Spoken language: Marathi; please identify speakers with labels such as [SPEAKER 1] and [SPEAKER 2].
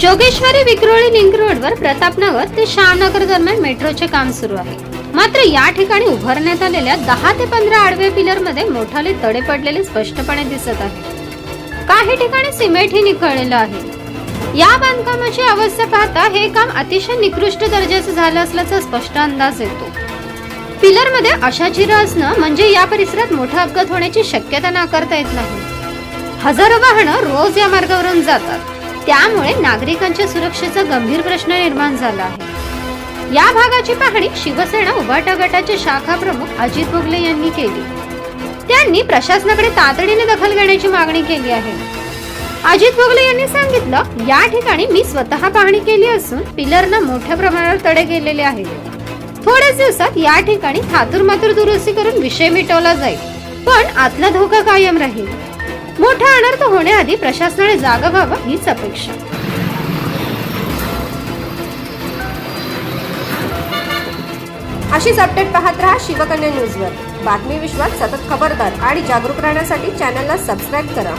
[SPEAKER 1] जोगेश्वरी विक्रोळी लिंक रोडवर प्रतापनगर ते शहानगर दरम्यान मेट्रोचे काम सुरू आहे. मात्र या ठिकाणी उभारण्यात आलेल्या दहा ते पंधरा आडवे पिलरमध्ये मोठाले तडे पडलेले स्पष्टपणे दिसत आहे. काही ठिकाणी सिमेंटही निखळलेलं आहे. या बांधकामाची अवस्था पाहता हे काम अतिशय निकृष्ट दर्जाचं झालं असल्याचा स्पष्ट अंदाज येतो. पिलरमध्ये अशा चिरा असणं म्हणजे या परिसरात मोठा अपघात होण्याची शक्यता नाकारता येत नाही. हजारो वाहनं रोज या मार्गावरून जातात. त्यामुळे नागरिकांच्या सुरक्षेचा गंभीर प्रश्न निर्माण झाला आहे. या भागाची पाहणी शिवसेना उभाटा गटाचे शाखा प्रमुख अजित बोगले यांनी केली. त्यांनी प्रशासनाकडे तातडीने दखल घेण्याची मागणी केली आहे. अजित बोगले यांनी सांगितलं या ठिकाणी मी स्वतः पाहणी केली असून पिलरना मोठ्या प्रमाणावर तडे गेलेले आहेत. थोड्याच दिवसात या ठिकाणी थातूर मातूर दुरुस्ती करून विषय मिटवला जाईल. पण आतला धोका कायम राहील. मोठा अनर्थ होण्याआधी प्रशासनाने जागा व्हावं हीच अपेक्षा.
[SPEAKER 2] अशीच अपडेट पाहत राहा शिवकन्या न्यूजवर बातमी विश्वात सतत खबरदार आणि जागरूक राहण्यासाठी चॅनलला सबस्क्राईब करा.